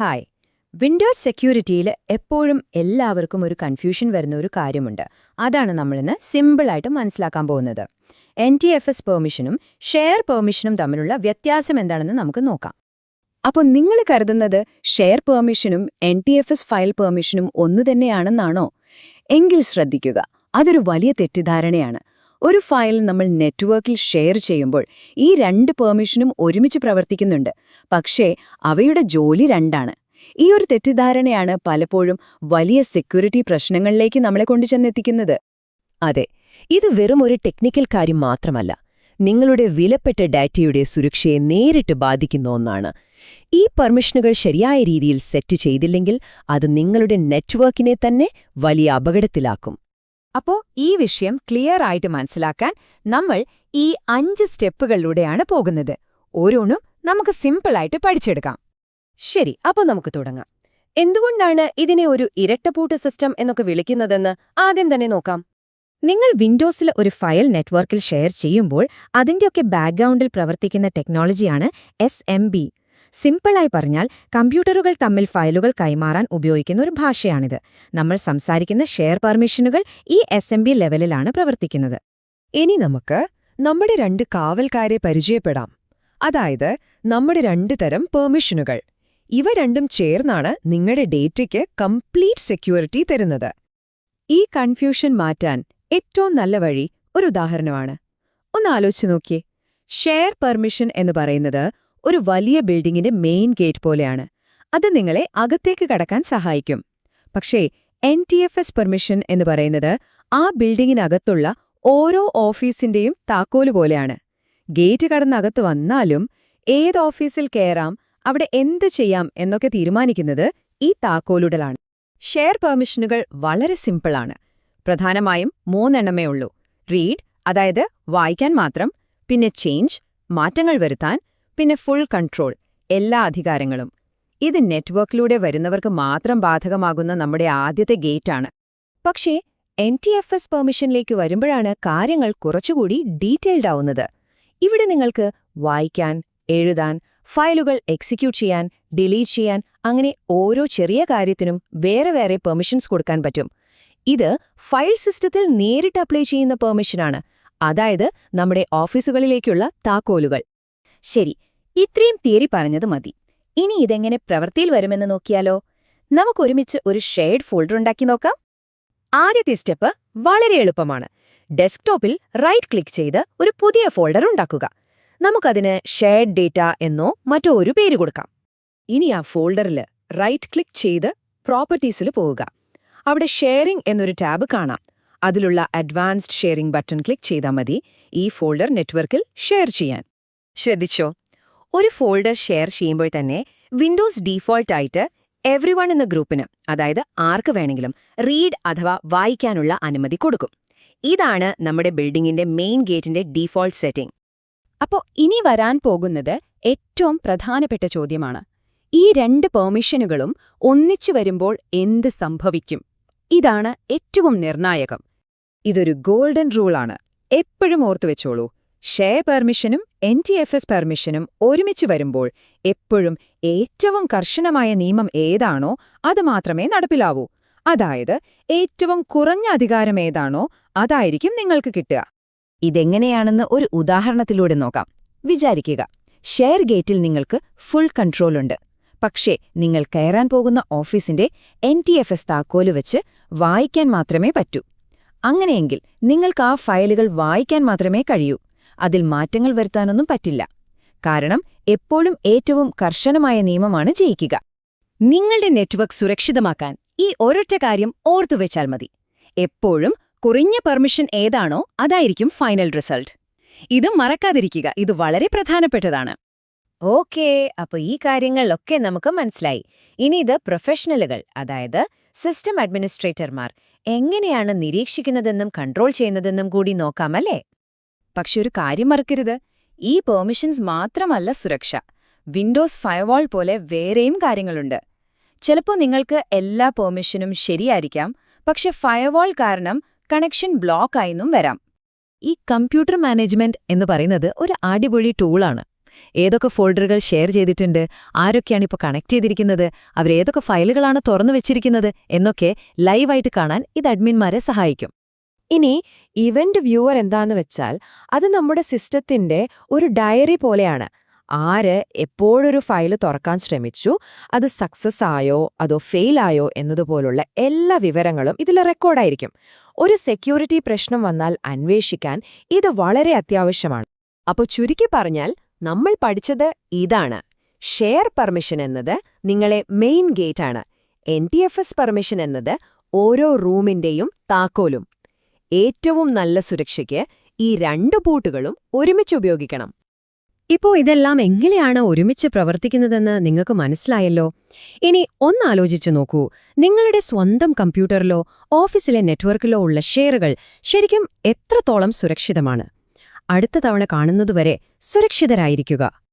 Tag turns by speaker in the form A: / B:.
A: Hi Windows സെക്യൂരിറ്റിയിൽ എപ്പോഴും എല്ലാവർക്കും ഒരു കൺഫ്യൂഷൻ വരുന്ന ഒരു കാര്യമുണ്ട്. അതാണ് നമ്മളിന്ന് സിമ്പിളായിട്ട് മനസ്സിലാക്കാൻ പോകുന്നത്. എൻ ടി എഫ് എസ് പെർമിഷനും ഷെയർ പെർമിഷനും തമ്മിലുള്ള വ്യത്യാസം എന്താണെന്ന് നമുക്ക് നോക്കാം. അപ്പോൾ നിങ്ങൾ കരുതുന്നത് share പെർമിഷനും N T F S file പെർമിഷനും ഒന്നു തന്നെയാണെന്നാണോ? എങ്കിൽ ശ്രദ്ധിക്കുക. അതൊരു വലിയ തെറ്റിദ്ധാരണയാണ്. ഒരു ഫയൽ നമ്മൾ നെറ്റ്വർക്കിൽ ഷെയർ ചെയ്യുമ്പോൾ ഈ രണ്ട് പെർമിഷനും ഒരുമിച്ച് പ്രവർത്തിക്കുന്നുണ്ട്. പക്ഷേ അവയുടെ ജോലി രണ്ടാണ്. ഈ ഒരു തെറ്റിദ്ധാരണയാണ് പലപ്പോഴും വലിയ സെക്യൂരിറ്റി പ്രശ്നങ്ങളിലേക്ക് നമ്മളെ കൊണ്ടുചെന്നെത്തിക്കുന്നത്
B: അതെ ഇത് വെറും ഒരു ടെക്നിക്കൽ കാര്യം മാത്രമല്ല. നിങ്ങളുടെ വിലപ്പെട്ട ഡാറ്റയുടെ സുരക്ഷയെ നേരിട്ട് ബാധിക്കുന്ന ഒന്നാണ്. ഈ പെർമിഷനുകൾ ശരിയായ രീതിയിൽ സെറ്റ് ചെയ്തില്ലെങ്കിൽ അത് നിങ്ങളുടെ നെറ്റ്വർക്കിനെ തന്നെ വലിയ അപകടത്തിലാക്കും.
A: അപ്പോ ഈ വിഷയം ക്ലിയർ ആയിട്ട് മനസ്സിലാക്കാൻ നമ്മൾ ഈ അഞ്ച് സ്റ്റെപ്പുകളിലൂടെയാണ് പോകുന്നത്. ഓരോന്നും നമുക്ക് സിമ്പിളായിട്ട് പഠിച്ചെടുക്കാം. ശരി അപ്പോൾ നമുക്ക് തുടങ്ങാം. എന്തുകൊണ്ടാണ് ഇതിനെ ഒരു ഇരട്ടപ്പൂട്ട് സിസ്റ്റം എന്നൊക്കെ വിളിക്കുന്നതെന്ന് ആദ്യം തന്നെ നോക്കാം. നിങ്ങൾ വിൻഡോസിൽ ഒരു ഫയൽ നെറ്റ്വർക്കിൽ ഷെയർ ചെയ്യുമ്പോൾ അതിന്റെയൊക്കെ ബാക്ക്ഗ്രൗണ്ടിൽ പ്രവർത്തിക്കുന്ന ടെക്നോളജിയാണ് എസ് എം ബി സിമ്പിളായി പറഞ്ഞാൽ കമ്പ്യൂട്ടറുകൾ തമ്മിൽ ഫയലുകൾ കൈമാറാൻ ഉപയോഗിക്കുന്ന ഒരു ഭാഷയാണിത്. നമ്മൾ സംസാരിക്കുന്ന ഷെയർ പെർമിഷനുകൾ ഈ എസ് ലെവലിലാണ് പ്രവർത്തിക്കുന്നത്.
B: ഇനി നമുക്ക് നമ്മുടെ രണ്ട് കാവൽക്കാരെ പരിചയപ്പെടാം. അതായത് നമ്മുടെ രണ്ട് തരം പെർമിഷനുകൾ. ഇവ രണ്ടും ചേർന്നാണ് നിങ്ങളുടെ ഡേറ്റയ്ക്ക് കംപ്ലീറ്റ് സെക്യൂരിറ്റി തരുന്നത്. ഈ കൺഫ്യൂഷൻ മാറ്റാൻ ഏറ്റവും നല്ല വഴി ഒരു ഉദാഹരണമാണ്. ഒന്ന് ആലോചിച്ചു നോക്കിയേ. ഷെയർ പെർമിഷൻ എന്ന് പറയുന്നത് ഒരു വലിയ ബിൽഡിങ്ങിന്റെ മെയിൻ ഗേറ്റ് പോലെയാണ്. അത് നിങ്ങളെ അകത്തേക്ക് കടക്കാൻ സഹായിക്കും. പക്ഷേ N T F S permission എന്ന് പറയുന്നത് ആ ബിൽഡിങ്ങിനകത്തുള്ള ഓരോ ഓഫീസിന്റെയും താക്കോൽ പോലെയാണ്. ഗേറ്റ് കടന്നകത്ത് വന്നാലും ഏത് ഓഫീസിൽ കയറാം അവിടെ എന്ത് ചെയ്യാം എന്നൊക്കെ തീരുമാനിക്കുന്നത് ഈ താക്കോലുടലാണ്. ഷെയർ പെർമിഷനുകൾ വളരെ സിമ്പിളാണ്. പ്രധാനമായും മൂന്നെണ്ണമേ ഉള്ളൂ. റീഡ് അതായത് വായിക്കാൻ മാത്രം പിന്നെ ചേഞ്ച് മാറ്റങ്ങൾ വരുത്താൻ പിന്നെ ഫുൾ കൺട്രോൾ എല്ലാ അധികാരങ്ങളും. ഇത് നെറ്റ്വർക്കിലൂടെ വരുന്നവർക്ക് മാത്രം ബാധകമാകുന്ന നമ്മുടെ ആദ്യത്തെ ഗേറ്റാണ്. പക്ഷേ എൻ ടി എഫ് എസ് പെർമിഷനിലേക്ക് വരുമ്പോഴാണ് കാര്യങ്ങൾ കുറച്ചുകൂടി ഡീറ്റെയിൽഡ് ആവുന്നത്. ഇവിടെ നിങ്ങൾക്ക് വായിക്കാൻ എഴുതാൻ ഫയലുകൾ എക്സിക്യൂട്ട് ചെയ്യാൻ ഡിലീറ്റ് ചെയ്യാൻ അങ്ങനെ ഓരോ ചെറിയ കാര്യത്തിനും വേറെ വേറെ പെർമിഷൻസ് കൊടുക്കാൻ പറ്റും. ഇത് ഫയൽ സിസ്റ്റത്തിൽ നേരിട്ട് അപ്ലൈ ചെയ്യുന്ന പെർമിഷനാണ് അതായത് നമ്മുടെ ഓഫീസുകളിലേക്കുള്ള താക്കോലുകൾ. ശരി ഇത്രയും തിയറി പറഞ്ഞത് മതി. ഇനി ഇതെങ്ങനെ പ്രവൃത്തിയിൽ വരുമെന്ന് നോക്കിയാലോ? നമുക്കൊരുമിച്ച് ഒരു ഷെയ്ഡ് ഫോൾഡർ ഉണ്ടാക്കി നോക്കാം. ആദ്യത്തെ സ്റ്റെപ്പ് വളരെ എളുപ്പമാണ്. ഡെസ്ക്ടോപ്പിൽ റൈറ്റ് ക്ലിക്ക് ചെയ്ത് ഒരു പുതിയ ഫോൾഡർ ഉണ്ടാക്കുക. നമുക്കതിന് ഷെയർഡ് ഡേറ്റ എന്നോ മറ്റോ ഒരു പേര് കൊടുക്കാം. ഇനി ആ ഫോൾഡറിൽ റൈറ്റ് ക്ലിക്ക് ചെയ്ത് പ്രോപ്പർട്ടീസിൽ പോവുക. അവിടെ ഷെയറിംഗ് എന്നൊരു ടാബ് കാണാം. അതിലുള്ള അഡ്വാൻസ്ഡ് ഷെയറിംഗ് ബട്ടൺ ക്ലിക്ക് ചെയ്താൽ മതി ഈ ഫോൾഡർ നെറ്റ്വർക്കിൽ ഷെയർ ചെയ്യാൻ. ശ്രദ്ധിച്ചോ? ഒരു ഫോൾഡർ ഷെയർ ചെയ്യുമ്പോൾ തന്നെ വിൻഡോസ് ഡീഫോൾട്ടായിട്ട് എവ്രി വൺ എന്ന ഗ്രൂപ്പിന് അതായത് ആർക്ക് വേണമെങ്കിലും റീഡ് അഥവാ വായിക്കാനുള്ള അനുമതി കൊടുക്കും. ഇതാണ് നമ്മുടെ ബിൽഡിംഗിന്റെ മെയിൻ ഗേറ്റിന്റെ ഡീഫോൾട്ട് സെറ്റിംഗ് അപ്പോൾ ഇനി വരാൻ പോകുന്നത് ഏറ്റവും പ്രധാനപ്പെട്ട ചോദ്യമാണ്. ഈ രണ്ട് പെർമിഷനുകളും ഒന്നിച്ചു വരുമ്പോൾ എന്ത് സംഭവിക്കും? ഇതാണ് ഏറ്റവും നിർണായകം. ഇതൊരു ഗോൾഡൻ റൂളാണ് എപ്പോഴും ഓർത്തുവെച്ചോളൂ ഷെയർ പെർമിഷനും എൻ ടി എഫ് എസ് പെർമിഷനും ഒരുമിച്ച് വരുമ്പോൾ എപ്പോഴും ഏറ്റവും കർശനമായ നിയമം ഏതാണോ അത് മാത്രമേ നടപ്പിലാവൂ. അതായത് ഏറ്റവും കുറഞ്ഞ അധികാരം ഏതാണോ അതായിരിക്കും നിങ്ങൾക്ക് കിട്ടുക. ഇതെങ്ങനെയാണെന്ന് ഒരു ഉദാഹരണത്തിലൂടെ നോക്കാം. വിചാരിക്കുക ഷെയർ ഗേറ്റിൽ നിങ്ങൾക്ക് ഫുൾ കൺട്രോളുണ്ട് പക്ഷേ നിങ്ങൾ കയറാൻ പോകുന്ന ഓഫീസിന്റെ എൻ ടി എഫ് എസ് താക്കോൽ വെച്ച് വായിക്കാൻ മാത്രമേ പറ്റൂ. അങ്ങനെയെങ്കിൽ നിങ്ങൾക്ക് ആ ഫയലുകൾ വായിക്കാൻ മാത്രമേ കഴിയൂ. അതിൽ മാറ്റങ്ങൾ വരുത്താനൊന്നും പറ്റില്ല. കാരണം എപ്പോഴും ഏറ്റവും കർശനമായ നിയമമാണ് ജയിക്കുക. നിങ്ങളുടെ നെറ്റ്വർക്ക് സുരക്ഷിതമാക്കാൻ ഈ ഒരൊറ്റ കാര്യം ഓർത്തുവെച്ചാൽ മതി. എപ്പോഴും കുറഞ്ഞ പെർമിഷൻ ഏതാണോ അതായിരിക്കും ഫൈനൽ റിസൾട്ട്. ഇത് മറക്കാതിരിക്കുക ഇത് വളരെ പ്രധാനപ്പെട്ടതാണ്. ഓക്കേ അപ്പൊ ഈ കാര്യങ്ങളിലൊക്കെ നമുക്ക് മനസ്സിലായി. ഇനി ഇത് പ്രൊഫഷണലുകൾ അതായത് സിസ്റ്റം അഡ്മിനിസ്ട്രേറ്റർമാർ എങ്ങനെയാണ് നിരീക്ഷിക്കുന്നതെന്നും കൺട്രോൾ ചെയ്യുന്നതെന്നും കൂടി നോക്കാമല്ലേ പക്ഷെ ഒരു കാര്യം മറക്കരുത്. ഈ പെർമിഷൻസ് മാത്രമല്ല സുരക്ഷ. വിൻഡോസ് ഫയർവാൾ പോലെ വേറെയും കാര്യങ്ങളുണ്ട്. ചിലപ്പോൾ നിങ്ങൾക്ക് എല്ലാ പെർമിഷനും ശരിയായിരിക്കാം പക്ഷെ ഫയർവാൾ കാരണം കണക്ഷൻ ബ്ലോക്ക് ആയെന്നും വരാം. ഈ കമ്പ്യൂട്ടർ മാനേജ്മെന്റ് എന്ന് പറയുന്നത് ഒരു അടിപൊളി ടൂളാണ്. ഏതൊക്കെ ഫോൾഡറുകൾ ഷെയർ ചെയ്തിട്ടുണ്ട് ആരൊക്കെയാണ് ഇപ്പോൾ കണക്ട് ചെയ്തിരിക്കുന്നത് അവരേതൊക്കെ ഫയലുകളാണ് തുറന്നു വെച്ചിരിക്കുന്നത് എന്നൊക്കെ ലൈവായിട്ട് കാണാൻ ഇത് അഡ്മിൻമാരെ സഹായിക്കും.
A: ഇനി ഇവന്റ് വ്യൂവർ എന്താന്ന് വെച്ചാൽ അത് നമ്മുടെ സിസ്റ്റത്തിന്റെ ഒരു ഡയറി പോലെയാണ്. ആര് എപ്പോഴൊരു ഫയൽ തുറക്കാൻ ശ്രമിച്ചു അത് സക്സസ് ആയോ അതോ ഫെയിൽ ആയോ എന്നതുപോലുള്ള എല്ലാ വിവരങ്ങളും ഇതിൽ റെക്കോർഡായിരിക്കും ഒരു സെക്യൂരിറ്റി പ്രശ്നം വന്നാൽ അന്വേഷിക്കാൻ ഇത് വളരെ അത്യാവശ്യമാണ്. അപ്പോൾ ചുരുക്കി പറഞ്ഞാൽ നമ്മൾ പഠിച്ചത് ഇതാണ്. ഷെയർ പെർമിഷൻ എന്നത് നിങ്ങളെ മെയിൻ ഗേറ്റ് ആണ്. എൻ പെർമിഷൻ എന്നത് ഓരോ റൂമിന്റെയും താക്കോലും. ഏറ്റവും നല്ല സുരക്ഷയ്ക്ക് ഈ രണ്ട് ബൂട്ടുകളും ഒരുമിച്ച് ഉപയോഗിക്കണം.
B: ഇപ്പോ ഇതെല്ലാം എങ്ങനെയാണ് ഒരുമിച്ച് പ്രവർത്തിക്കുന്നതെന്ന് നിങ്ങൾക്ക് മനസ്സിലായല്ലോ? ഇനി ഒന്നാലോചിച്ചു നോക്കൂ. നിങ്ങളുടെ സ്വന്തം കമ്പ്യൂട്ടറിലോ ഓഫീസിലെ നെറ്റ്വർക്കിലോ ഉള്ള ഷെയറുകൾ ശരിക്കും എത്രത്തോളം സുരക്ഷിതമാണ്? അടുത്ത തവണ കാണുന്നതുവരെ സുരക്ഷിതരായിരിക്കുക.